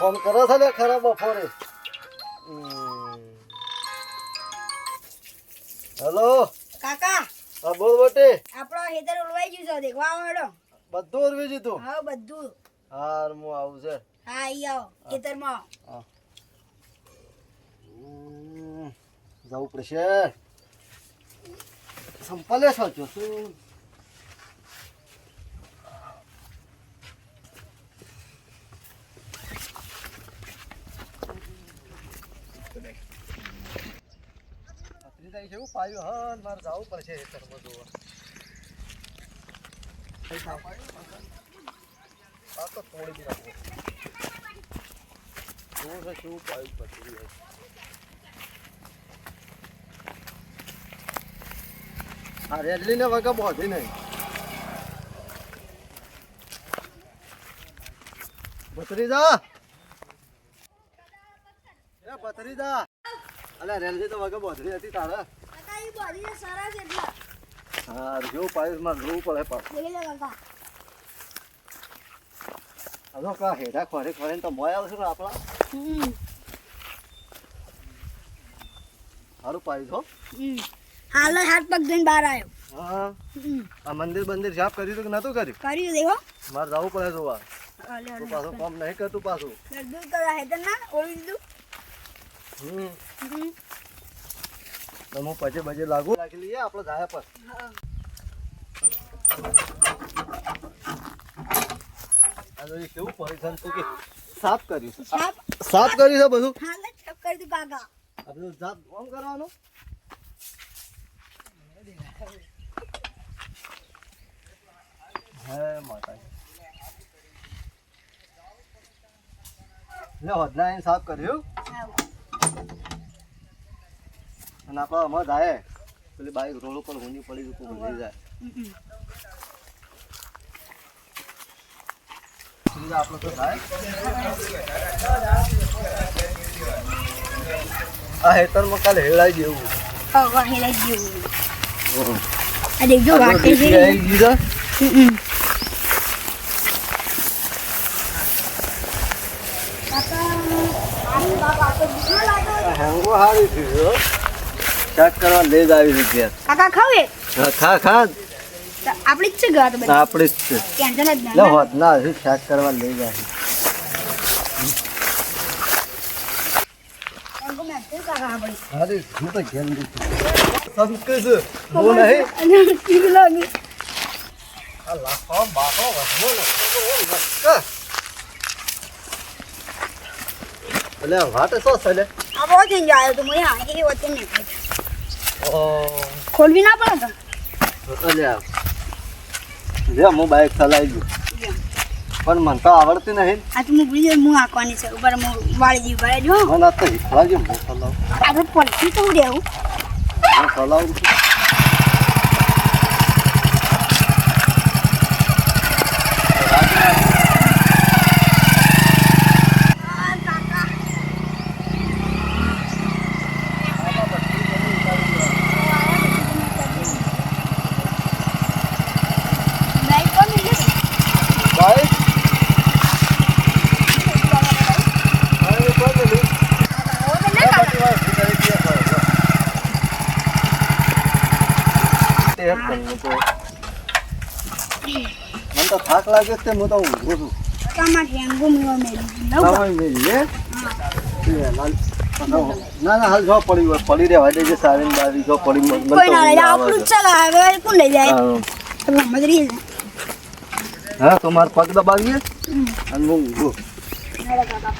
Phone કરો છો ને ખરા બપોરે? હેલો? કાકા? હા બોલ બટે આપણો હેતર ઉલવાઈ ગયું છે દેખવા આવો હેડો. બધું ઉરવી તું હા બધું. હાર હું આવું છે. હા ઈ આવો ખેતરમાં હમ. જવું પડશે. સંપલે સાચો શું? છે એવું પાયું. હા ને મારે જવું પડશે ખેતરમાં જોવા. આ તો તોડી બી જોવું છે શું પાયું પછી આ રેડલીને વગર બોધી નહીં. ભત્રીજા એ ભત્રીજા અલે રેલજી તો વગર બોધરી હતી તારે. કાકા ઈ બધી સરસ એટલે. હા જોવું પડે લે કાકા. હલો કા હેડા ખોરે ખોરે તો મોય આવશે ને આપણા? સારું પાયું છો હાલ જ હાથ પગ ધોઈને બહાર આવ્યો. હા. આ મંદિર બંદિર સાફ કર્યું કે નતું કર્યું? કર્યું દેખો. મારે જવું પડે જોવા. પાછું કામ નહીં કરતું પાછું. દૂધ કરા હેતર ના ઓળી દીધું હું પછી બજે લાગુ. રાખી લઈએ આપણે જાય પર. કેવું પરેશાન છું કે સાફ કર્યું છે. સાફ? કર્યું છે બધું? સાફ કરી દીધું કાકા કરવાનું? હે માતાજી. લે હોદના સાફ કર્યું. અને આપણે અમાર જાય પેલી બાઈક રોડ ઉપર ઊંધી પડી તો ભૂલી જાય આપણે તો થાય આ હેતરમાં કાલે હેળાઈ જેવું આ દેખજો વાટે છે તો હેંગો હારી થયો ચેક કરવા લઈ જ આવી છે કાકા ખાવે ખા ખા. આપણી જ છે ઘર બધી. આપણે જ છે. ટેન્શન જ ના હોત ના હજી ચેક કરવા લઈ અરે હું તો નહીં? લાગે. આ વધવો લખતો એટલે વાટે શું છે આ બહુ દિન જાય તો મને આ એ વચ્ચે નહીં ઓ ખોલવી ના પડે. અલ્યા લે હું બાઈક ચલાવી તો પણ મને તો આવડતી નહીં. આ તો હું ભૂલી હું આંકવાની છે ઉપર હું વાળી જી ભરાય જો મને આ તો શીખવા ગયું હું. ચલાવું તો પડતી તો રહેવું હું ચલાવું છું બાઈક કોણ લઈ જશે? બાઈક હવે એ કોણ પેલું? ઓ તો ના કાકા. બધી વાર ઊભી કરી દે ખરો, જો. તે તો. મને તો થાક લાગે છે હું તો ઊંઘું છું. ના ના હાલ જો પડી પડી રહેવા દેજે સારી બારી જો પડી કોઈ ના જાય. આપણું છે કોણ લઈ છે. હા તો મારા પગ દબાવીએ અને હું ઊંઘું મારા કાકા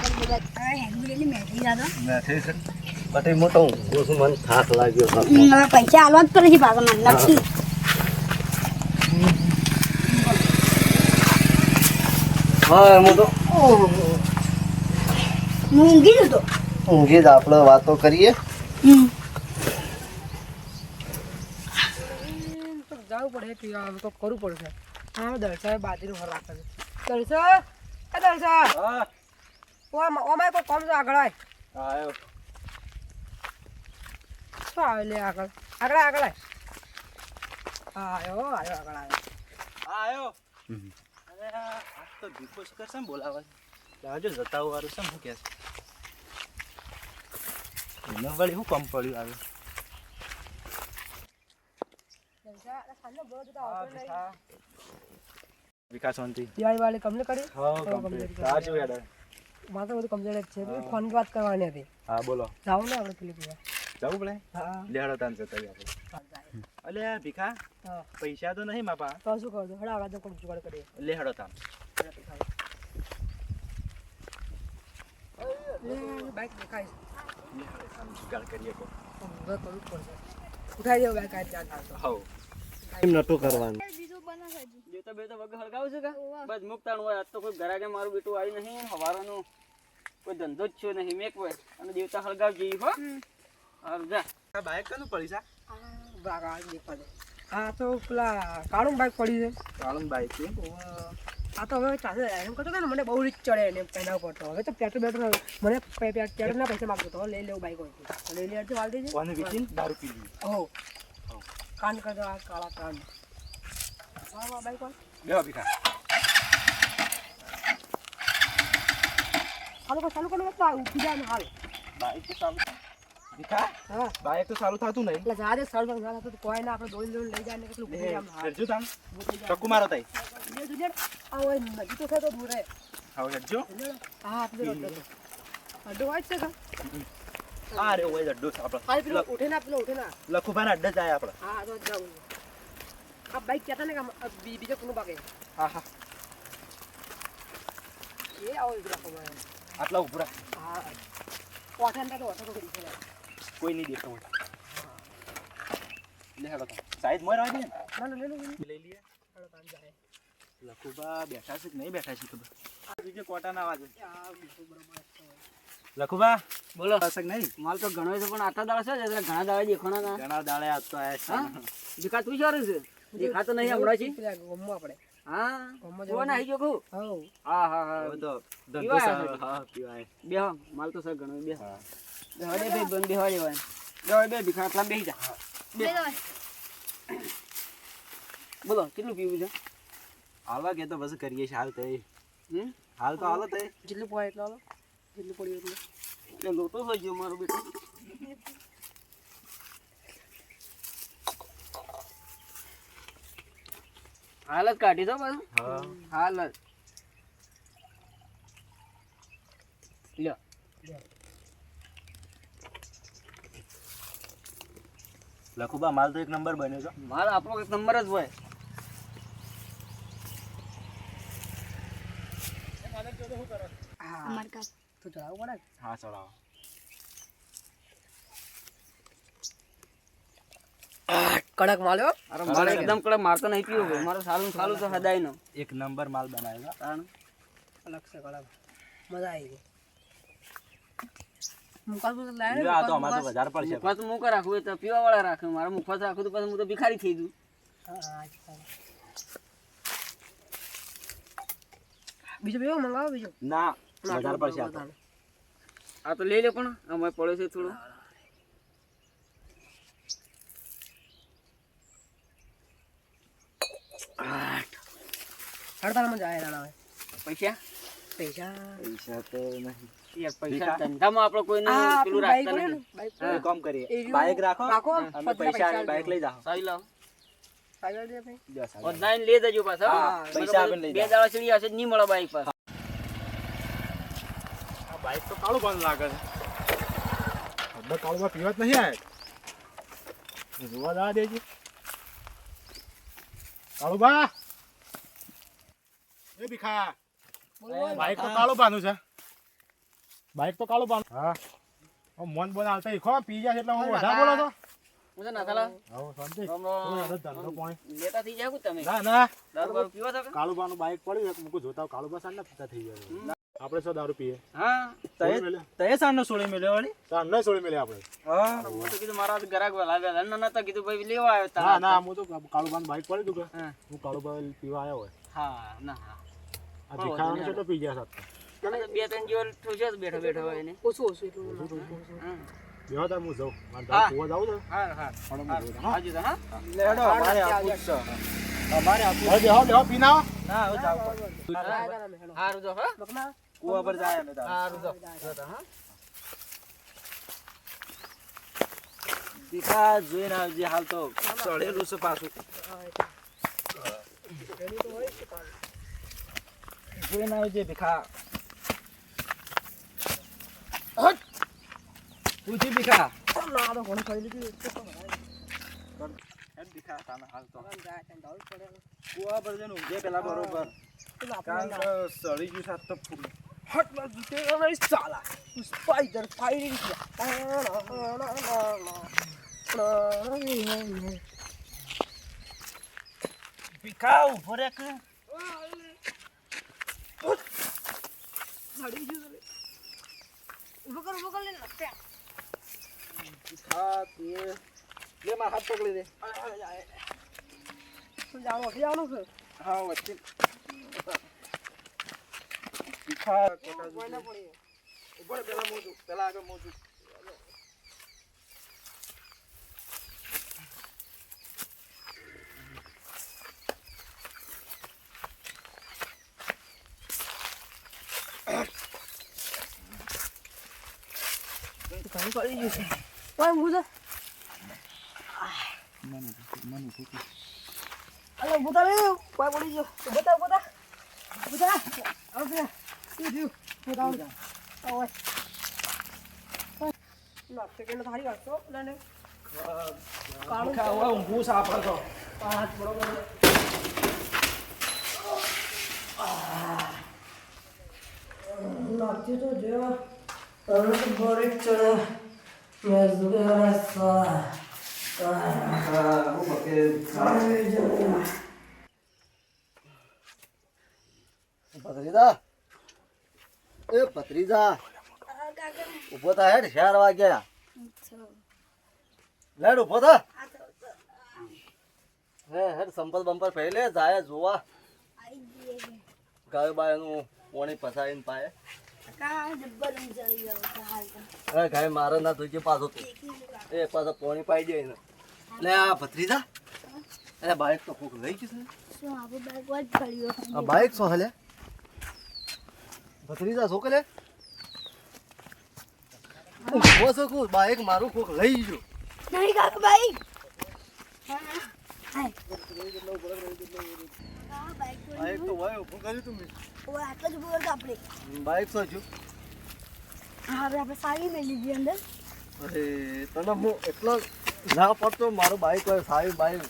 પણ મોટો હું. છું મને થાક લાગ્યો હવે પૈસા આલવા જ પડે છે પાછા મને નથી. હા હું તો. ઊંઘી જતો ઊંઘી જ આપણે વાતો કરીએ. હમ. જવું પડે પીવા હવે તો કરવું પડશે. હા રાખે છે. દર્શા એ દર્શા. હા. કોઈ કોમ તો આગળ આય. આયો. શું આવે લે આગળ આગળ આગળ આય આયો આયો આગળ આયો આયો અરે આ તો દીપો શિખર છે બોલાવે છે? લાવજો જતા વાળું છે શું કે એને વળી શું કમ પડ્યું આવે આ. વિકાસ શાંતિ દિવાળી વાળી કમને કરી હા. કમ્પ્લીટ સાચું યાર મારે તો બધું કમ્પ્લીટ જ છે ફોન વાત કરવાની હતી હા બોલો જાઓ ને આપણે પેલી જવું પડે હા. તાન જતા આપણે અલે ભીખા? પૈસા તો નહીં માપા. તો શું છો? હડા આગળ તો કોઈ જુગાડ કરીએ. લેહડો તાન. બાઈક દેખાય. ગાળ કરીએ કો કરવું પડશે. ઉઠાઈ દેવો બાઈક આજે ચાલ તો હવ. એમ નતું કરવાનું. બીજું બનાવે હજી. બેટા બેટા વગર હળગાવું છે કા? બસ મુકતાણ હોય. આજ તો કોઈ ઘરાકે મારું બેટું આવ્યું નહીં હવારનું. કોઈ ધંધો જ છે નહીં મેક હોય અને દેવતા હળગાવ જઈ હો. બાઈક કનું પડી દેખવા દે તો પેલા કાળું બાઈક પડી છે કાળું બાઈક છે આ તો હવે ચાલે એમ કરતો ને મને બહુ રીત ચડે એને એના ઉપર તો હવે તો પેટ્રોલ બેટ્રોલ મને પેટ્રોલના પૈસા માગતો હતો લઈ લેવું બાઈક હોય લઈ લે વાલ દેજે કોને વીચીને દારૂ પી લીધી હો કાન કરતો આ કાળા કાન હા હા બાઈક વાળ બેહો ભીખા ચાલુ ચાલુ કર તો ઉઠી જાય હાલ બાઈક ચાલુ હા. બાઈક તો સારું થતું નહીં. એટલે જાદે સારું સારું થતું કોઈ ના આપણે દોડી દોડી લઈ જાય ને કેટલું જાય આમ હાલ તાન ચક્કુ મારો તાઈ. જે તુજે આ ઓય નદી તો થતો દૂર હે. હા હેરજો હા આપણે તો. હોય છે કા આ રે ઓય અડ્ડો છે આપણે હાલ પેલો ઉઠે ના પેલો ઉઠે ના. લખુભાઈ અડ્ડે જાય આપણે હા તો જાઉં આ બાઈક કેતા ને કે બીજો કોનો બાકે હા હા. એ આવો ઉભરા આટલા ઉભરા હા. ઓઠે ને તો ઓઠે કરી છે. કોઈ નહીં દેખતો હોય લે હેડો તાન મોર આવી ના ના લે લે લે. લઈ લઈએ. હાલો તાન જાય. લખુબા બેઠા છે કે નહીં બેઠા છે ખબર? બીજે કોટાના આ બીજું બરોબર છે. લખુબા બોલો. હશે નહીં? માલ તો ઘણો છે પણ આટલા દાડા છે એટલે ઘણા દાડા દેખાણા ના. ઘણા દાળ આજ તો આયા હા? દીકા તું સારું છે? દેખાતો નહીં હમણાં છે ગમવા આપણે હા? ગમવા કોણ આવી ગયો કહું હા હા હા. તો ધંધો હા પીવાય. બે માલ તો સર ઘણો બે હા. બેહવા દે ભાઈ બંધ બેહવા દેવાય બેહવા બે ભીખા આટલા બેસી જા. બે. બોલો કેટલું પીવું છે? હાલવા કે તો બસ કરીએ છે હાલ તે હમ? હાલ તો હાલો તે જેટલું પડે એટલું હાલો. જેટલું પડ્યું એટલું. એટલે લોટો થઈ ગયો મારો બેટો. હાલ જ કાઢી દો પાછું. હા હાલ જ લ્યો લખુબા માલ તો એક નંબર બન્યો છે. માલ આપણો એક નંબર જ હોય. અમાર કાપ તો ચલાવવું પડે? હા ચડાવો. કડક માલ્યો અરે મારે એકદમ કડક મારતો નહીં પીવો ભાઈ. મારે સારું સારું તો હદાય નો એક નંબર માલ બનાવ્યો કારણ અલગ છે કડક. મજા આવી ગઈ. મુકાસ મુકાસ ને આ તો તો. પડશે. મૂકો તો પીવા વાળા રાખે. મારે મુખવાસ રાખવું તો પછી હું તો ભિખારી થઈ જઉં. હા, હા, ચાલો. બીજો બીજો મંગાવો બીજો. ના વધારે પડશે આ તો. આ તો લઈ લે પણ. અમારે પડે છે થોડું. હડતાલમાં જાય રાણા પૈસા? પૈસા. પૈસા તો નહીં. યાર પૈસા? ધંધામાં આપણે કોઈને પેલું રાખતા હોય ને, બાઈક નહીં એક કામ કરીએ. બાઈક રાખો રાખો અમે પૈસા પૈસા બાઈક લઈ જાઓ. સારી લાવો. સાગર દે ભાઈ. લ્યો, સાહેબ. બધાને લઈ જજો પાછા. પૈસા આપીને લઈ બે દાડા ચડી આવશે નહીં મળે બાઈક પર. આ તો કાળું બંધ લાગે છે. ખબર કાળુંમાં પીવા જ નહીં આયા જોવા જવા દેજે. કાળુબા. એ ભીખા. બાઈક તો કાળુબાનું છે. બાઈક તો કાળું બાનું હા. ઓ મન બોલ આવતા ઈખો પી ગયા એટલે હું વધારે બોલો તો હું તો નાથાલા હા શાંતિ. રામ કોઈ રામ. અડધ ધંધો પાણી. લેતા થઈ જાય તમે. ના ના. દારૂ બારૂ પીવો છો કે? કાળું બાનું બાઈક પડ્યું છે મૂકું જોતા કાળુબા સાંજના પીતા થઈ ગયા આપણે શું દારૂ પીએ? હા તય તય સાંજનો સોળી મેલ્યો વળી. સાંજ છોડી મેલે આપણે. હા હું તો કીધું મારા ગરાક લાવ્યા ના કીધું ભાઈ લેવા આવ્યો ના તારા ના હું તો કાળું બાઈક પડી કે. હું. કાળુબા પીવા આવ્યો હોય. હા ના હા. આ ભીખાને કેટલો પી ગયા સાથે મને તો બે ત્રણ જેવો ઠોસ્યો બેઠો બેઠો હોય એને ઓછું ઓછું એટલું હા. હું જાઉં. મારે હા. હા. હાજી હા. લેડો છે. અમારે ના હવે જાવ હારું જો હા મકના કુવા પર જાય. અમે તાર જો જો હા. ભીખા જોઈને આવજે હાલ તો ચડેલું છે પાછું. જોઈને આવજે ભીખા પૂછી ભીખા તો ઘણું ખાઈ લીધું. હેડ ભીખા તાને હાલ તો કુવા પર જઈને ઊંઘે પેલા બરોબર કારણ સળી ગયું ઊભો રે ઊભો કર ઊભો કર લે તે મારા હાથ પકડી દે જાણો જાણો છે હા વચ્ચે ઊભો પેલા મોજું પેલા આગળ મોજું ઘણું પડી ગયું છે ઓય મુદા અલે મુદા રે કોઈ પડી ગયો બતા બતા બતા ઓકે શું થયું મુદા ઓય ના સેકન્ડ થારી વાળતો લેને કાળું ભીખા હવે ઊંઘું સાપડ તો પાંચ બરોબર નાચી તો જો તને તો બોરે ભત્રીજા એ ભત્રીજા ઊભો થા હેડ ચાર વાગ્યા લેડ ઊભો થા હે હેડ સંપલ બંપર પહેલે જાય જોવા ગાયો. બાયનું પોણી પસાવીને પાય ગાય મારે ના તુજે પાછો તું એ પાછો પોણી પાઈ જાય ને આ ભત્રીજા અરે બાઈક તો કોક લઈ ગયું છે બાઈક આ બાઈક શું હાલે ભત્રીજા શું કરે ઊભો છો બાઈક મારું કોક લઈ ગયું નહીં કાકા બાઈક. હા, બાઈક તો બાઈક તો કર્યું તું મેં. ઓય, આટલો જ ઊભો આપણે. બાઈક શું છું હા હવે આપણે સારી મેં લીધી અંદર. અરે તને હું એટલો ના પડતો મારું બાઈક હોય સારી બાઈક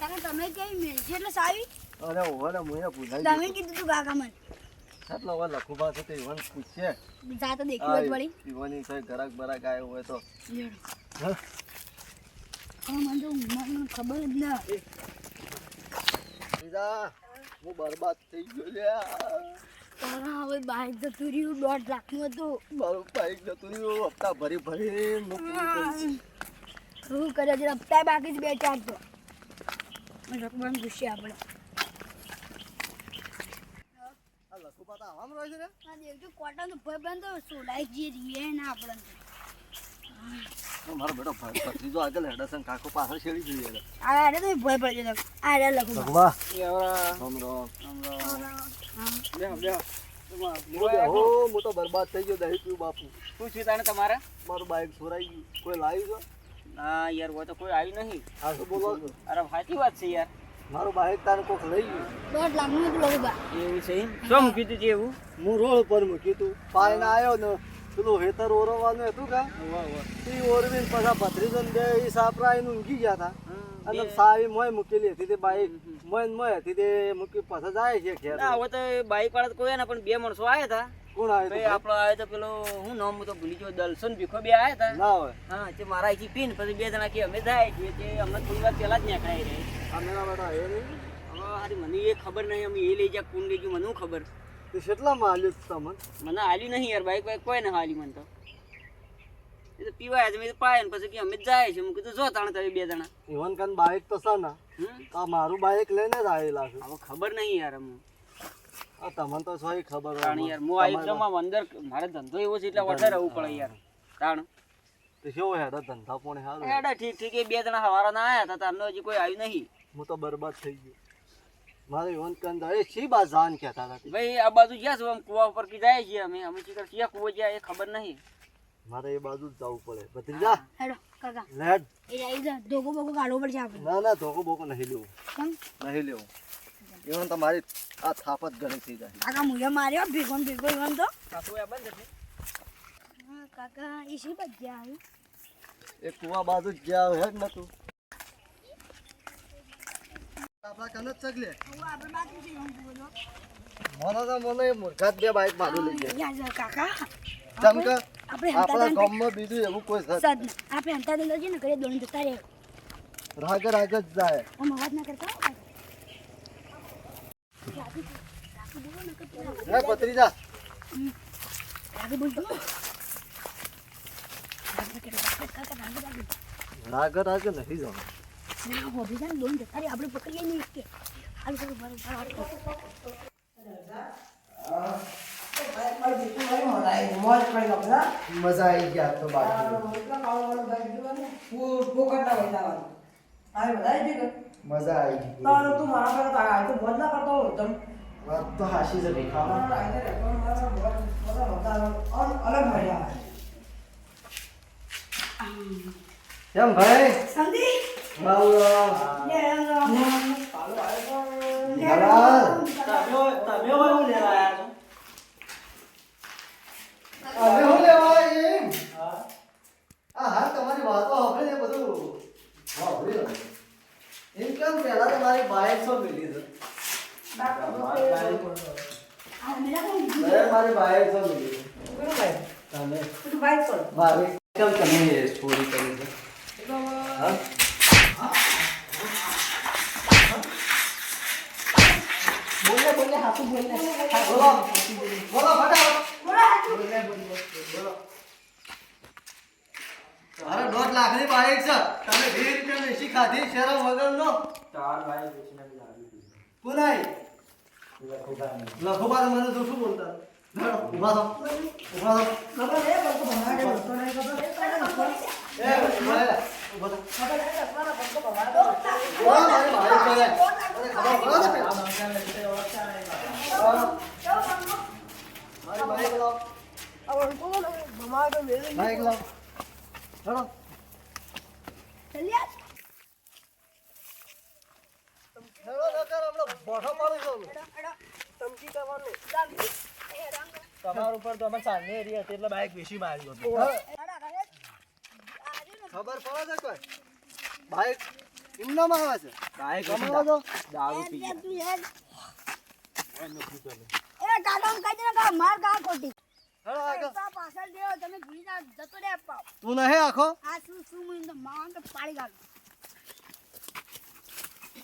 કારણ તમે કઈ મેળશે એટલે સારી? અરે ઓહો ને મુએ તમે કીધું તું કાકા મને. એટલો વાર લખુબા છે તે ઈવન પૂછશે. જા તો જ કોઈ ગરાક બરાક આવ્યો હોય તો? હા? મને તો મને ખબર જ ના બીજા હું બરબાદ થઈ ગયો છે હવે બાઈક જતું રહ્યું દોઢ લાખનું હતું. મારું બાઈક જતું રહ્યું હપ્તા ભરી ભરી શું કરે છે? હપ્તા બાકી જ બે ચાર તો. રકમ પૂછીએ આપણે લખુબા તો તો બંધ સોલાઈ જે રીએ ને આપણે મારો બેટો ભત્રીજો આગળ હેડે કાકો પાછળ છેડી જોઈએ છે. આ આડે તો ભય આ લખું લે હું. તો બરબાદ થઈ ગયો દહીં પીવું બાપુ. શું થયું તાને તમારે? મારું બાઈક ચોરાઈ ગયું. કોઈ લાવ્યું છે? ના યાર હોય તો કોઈ આવ્યું નહીં. આ શું બોલો અરે સાચી વાત છે યાર. મારું બાઈક તારે કોક લઈ ગયું. દોઢ એવું છે શું મૂક્યું તું છે એવું? હું રોડ ઉપર મૂક્યું તું. પાઈને આવ્યો ને પેલું હેતર ઓરવાનું હતું કા? એ ઓરવીને પાછા ભત્રીજો બે ઈ સાપરાઈને ઊંઘી ગયા હતા અને સાવી મોય મૂકેલી હતી તે બાઈક. મોય મોય હતી તે મૂકી પાછા જાય છે ખેર ના હવે તો બાઈક વાળા તો કોઈ ને પણ બે માણસો આવ્યા હતા કોણ ભાઈ તો? આપણો આવ્યો તો પેલો હું નામ તો ભૂલી ગયો દલસન ભીખો બે આવ્યા હતા ના હોય. હા તે મારા અહીંથી પીન પછી બે જણા કે અમે જાય છે તે અમને થોડી વાર પહેલા જ નીકળાઈ રહે. અમે ના બેટા એ નહીં? હવે હારી મને એ ખબર નહીં અમે એ લઈ જા કોણ લઈ ગયું મને ખબર? તે કેટલામાં આલ્યું તમને મને? આલ્યું નહીં યાર બાઈક બાઈક કોઈ ને હાલી મને તો. એ તો પીવાય છે મેં પાય ને પછી કે અમે જાય છે. હું કીધું જો તાણે તમે બે જણા. ઈવન કાન બાઈક તો છે ને આ મારું બાઈક લઈને જ આવેલા છે. હવે ખબર નહીં યાર અમને. આ તમને તો સોય ખબર હોય. યાર હું આવી જમા અંદર મારે ધંધો એવો છે એટલે વધારે રહેવું પડે યાર. તાણ? તો કેવો હેડા ધંધા પણ હારું એડા ઠીક ઠીક. એ બે જણા સવારા ના આયા હતા તારનો હજી કોઈ આવ્યું નહીં. હું તો બરબાદ થઈ ગયો. મારે યોન કંદ એ બા જાન કહેતા હતા ભાઈ આ બાજુ ગયા છો? આમ કુવા ઉપર કી જાય છીએ અમે? અમે ચીકર ક્યાં કુવો ગયા એ ખબર નહીં. મારે એ બાજુ જ જવું પડે. ભત્રીજા હેડો કાકા. લેડ એ આવી જા ધોકો બોકો કાઢવો પડશે આપણે. ના ના ધોકો બોકો નહીં લેવું. કેમ? નહીં લેવું. ઈવન તો મારી આ થાપ જ થઈ જાય. કાકા મુએ માર્યો ભેગો ભેગો ઈવન તો. સાસુ આ બંધ હા કાકા એ શી બજ્યા આવી એ કુવા બાજુ જ જ્યાં હેડ નતું આપણા કને જ ચગલે આપણે બાકી છે ઈવન બોલો. મને તો મને એ બે બાઈક મારું લઈ જાય કાકા. જેમ આપણા ગામમાં બીજું એવું કોઈ સદ આપણે હંતા દંડો છે ને ઘરે દોડી જતા રહે રાગ રાગ જ જાય. આમ અવાજ ના કરતા રાગે. રાગ રાગ નહીં જવાનું. ના હોભી જાય ને દોડી જતા રહે આપણે પકડીએ નહીં કે હાલ કરો બરોબર મજા આવી ગયા તો બાકી. મજા આવી ગઈ. વાત તો હાશી છે ભીખા કેમ ભાઈ? સંદીપ? હોય હું લેવા આવ્યા છો અમે હું લેવા એમ આ હા તમારી વાતો આપણે બધું એમ પહેલા તો મારી બાઈક સો મિલી છે મેરા કોણ અરે મારી બાઈક સો મિલી છે મારી કેમ તમે ચોરી કરી છે હા? બોલે બોલે. હાથું બોલે. બોલો બોલો ફટાફટ બોલો અરે દોઢ લાખની બાઈક છે. તમે વીસ રૂપિયા વેચી ખાધી શરમ વગરનો? ચાર ભાઈ બેસીને કોનાઈ લખોબા તો મને જૂઠું બોલતા? ધડો, ઊભા થો. ઊભા થો. ખબર હે પણ તો ભણાવે તો નહીં ખબર એ ઊભા થો. બોલો, ખબર પડે ને? પેલા? મારી બાઈક લાવો તમારા ઉપર તો અમે સાંજે એરી હતી એટલે બાઇક વેચી મારી ગયો ખબર પડે છે કોઈ? બાઈક? એમનામાં આવે છે? બાઇક દારૂ પી એ કાકા કહી દે કા માર કા ખોટી. પાછળ દેવો તમે ભૂલી જાવ જતો રે પાવ તું નહીં આખો? આ શું શું મને માન તો પાડી ગાળ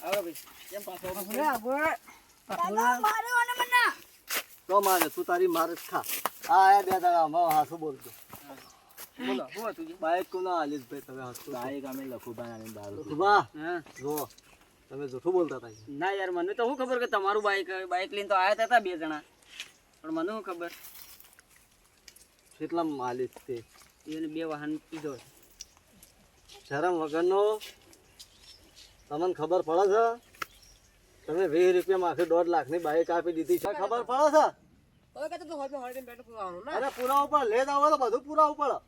આવો ભાઈ કેમ પાછો કાકા માર્યો અને મને. તો મારે તું તારી મારે ખા. આ આયા બે દાડા હમણાં હાથું બોલતો બોલો શું હતું બાઈક કોના આલીશ ભાઈ તમે બાઈક અમે લખું બનાવીને દારૂ વાહ હા. જો. તમે જૂઠું બોલતા હતા ના યાર મને તો શું ખબર કે તમારું બાઈક બાઈક લઈને તો આવ્યા હતા બે જણા. પણ મને શું ખબર? કેટલા માલિક તે? એને બે વાહન પીધો શરમ વગરનો? તમને ખબર પડે છે? તમે વીસ રૂપિયામાં આખી દોઢ લાખની બાઈક આપી દીધી છે ખબર પડે છે? અરે પુરાવું પડે લે જાવ તો બધું પુરાવું પડે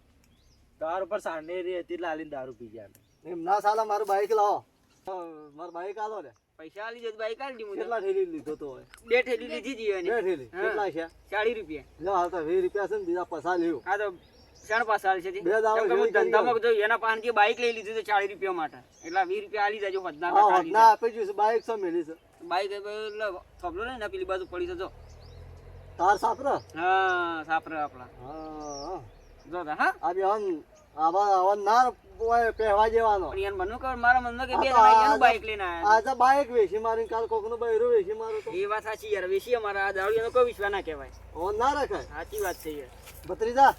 તાર ઉપર સાંડે રહી હતી એટલે દારૂ પી ગયા. એમ ના સાલા મારું બાઈક લાવો. મારું બાઈક આલો ને. પૈસા આલી જતો બાઈક આલી દીધું કેટલા થેલી લીધો તો બે થેલી લીધી જી બે એની ઠેલી? હા. કેટલા છે? ચાલીસ રૂપિયા. લો હાલ તો 20 રૂપિયા છે ને બીજા પૈસા લેવું આ તો ચાર પાસા આલી છે જી. બે દાવ હું ધંધામાં જો એના પાસેથી બાઈક લઈ લીધું તો ચાલીસ રૂપિયા માટે. એટલે 20 રૂપિયા આલી જાજો વધના હા હોટના આપી જો બાઈક સો મેલી છે. બાઈક એટલે થબલો ને પેલી બાજુ પડી છે જો. તાર સાપરા? હા સાપરે આપણા. હા જો હા. આ બેહન આવા આવા ના પહેવા જેવાનો. પણ યાર મને કહો મારા મનમાં કે બે જણા બાઈક લઈને આયા. આજે બાઈક વેચી મારીને કાલ કોકનું બૈરું વેચી મારું તો. એ વાત સાચી યાર વેસી અમારા. આ દારૂ કોઈ વિશ્વાસ ના કહેવાય. ઓન ના રખાય. સાચી વાત છે યાર. ભત્રીજા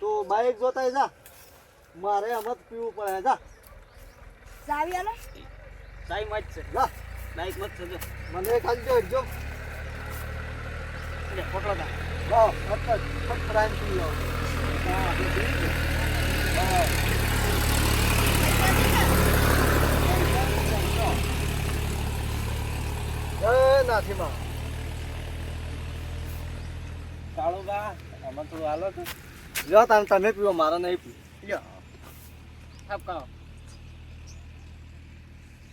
તો બાઈક જોતા જા. મારે આમ પીવું પડે જા. ચાવી આલો સાઈ મત છે. જા. બાઈક મત છે મને હાથ જો. લે, ફટ ફટ પી લો હા, લીધું. એ નાથીમાં. બા આમાં થોડું હાલો તો. લ્યો તાન તમે પીવો મારે નહીં પીવું. લ્યો.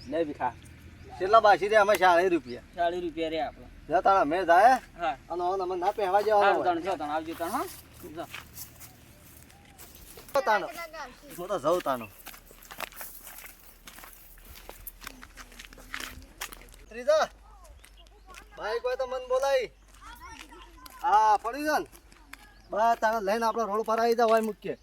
નહીં બી ખા. છેલ્લા બાસી રે અમે ચાલીસ રૂપિયા. ચાલીસ રૂપિયા રે આપણે. તાણ અમે જાય. હા. અને અમે ના પહેવા જવાનું તણ જો તણ આવજો તણ હા. જો. તાનો હું તો જઉં તાનો ત્રીજા. બાઈક હોય તો મન બોલાય હા, પડી જા ને બસ તારે લઈને આપડે રોડ પર આવી જાવ હોય મૂકીએ